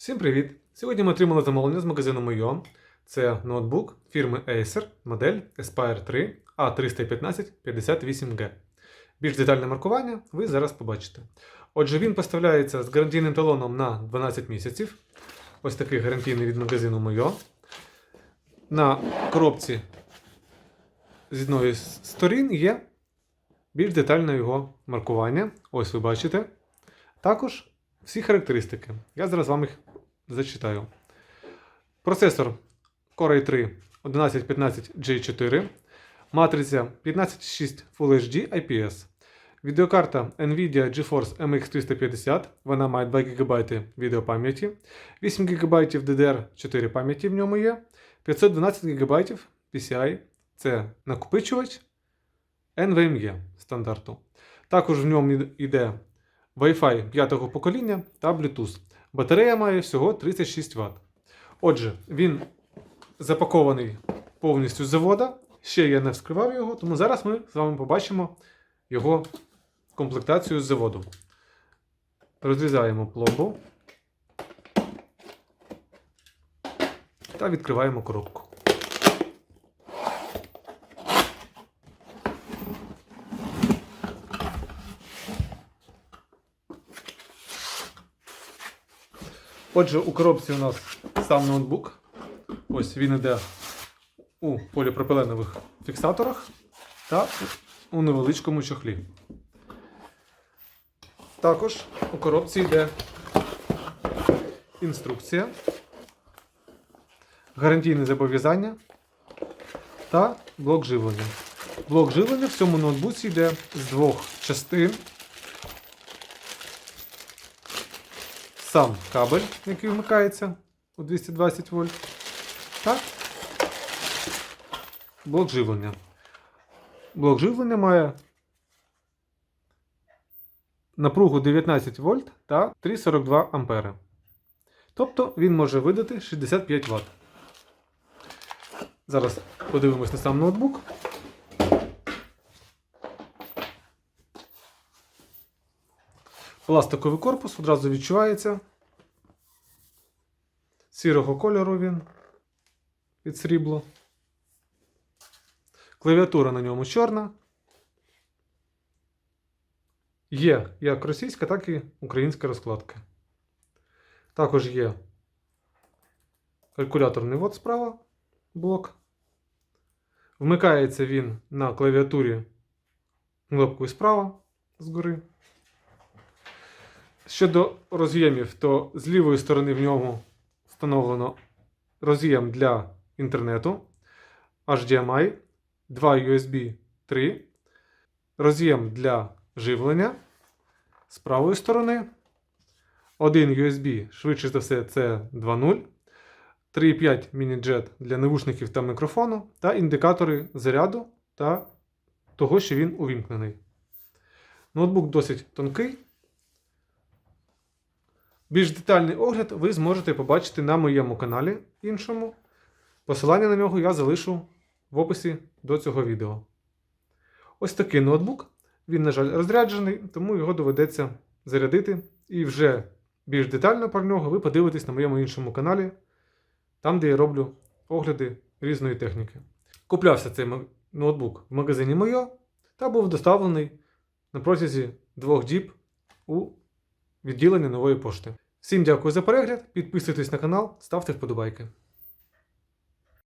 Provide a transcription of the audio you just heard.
Всім привіт! Сьогодні ми отримали замовлення з магазину Мойо. Це ноутбук фірми Acer, модель Aspire 3 A315-58G. Більш детальне маркування ви зараз побачите. Отже, він поставляється з гарантійним талоном на 12 місяців. Ось такий гарантійний від магазину Мойо. На коробці з одної з сторін є більш детальне його маркування. Ось ви бачите. Також всі характеристики. Я зараз вам їх зачитаю. Процесор Core i3 1115J4, матриця 156 Full HD IPS. Відеокарта Nvidia GeForce MX 350, вона має 2 ГБ відеопам'яті, 8 ГБ DDR4 пам'яті в ньому є, 512 ГБ PCI це накопичувач NVMe стандарту. Також в ньому йде Wi-Fi 5-го покоління та Bluetooth. Батарея має всього 36 Вт. Отже, він запакований повністю з завода. Ще я не вскривав його, тому зараз ми з вами побачимо його комплектацію з заводу. Розрізаємо пломбу та відкриваємо коробку. Отже, у коробці у нас сам ноутбук. Ось він іде у поліпропиленових фіксаторах та у невеличкому чохлі. Також у коробці йде інструкція, гарантійне зобов'язання та блок живлення. Блок живлення в цьому ноутбуці йде з двох частин. Сам кабель, який вмикається у 220 вольт, та блок живлення. Блок живлення має напругу 19 вольт та 3,42 ампери. Тобто він може видати 65 Вт. Зараз подивимось на сам ноутбук. Пластиковий корпус одразу відчувається. Сірого кольору він від срібло. Клавіатура на ньому чорна. Є як російська, так і українська розкладка. Також є калькуляторний вод справа блок. Вмикається він на клавіатурі кнопкою справа згори. Щодо роз'ємів, то з лівої сторони в ньому встановлено роз'єм для інтернету HDMI, 2 USB 3, роз'єм для живлення з правої сторони. Один USB, швидше за все, це 2.0, 3.5 міні-джет для навушників та мікрофону, та індикатори заряду та того, що він увімкнений. Ноутбук досить тонкий. Більш детальний огляд ви зможете побачити на моєму каналі іншому. Посилання на нього я залишу в описі до цього відео. Ось такий ноутбук. Він, на жаль, розряджений, тому його доведеться зарядити. І вже більш детально про нього ви подивитесь на моєму іншому каналі, там, де я роблю огляди різної техніки. Куплявся цей ноутбук в магазині Мойо та був доставлений на протязі двох діб у відділення нової пошти. Всім дякую за перегляд, підписуйтесь на канал, ставте вподобайки.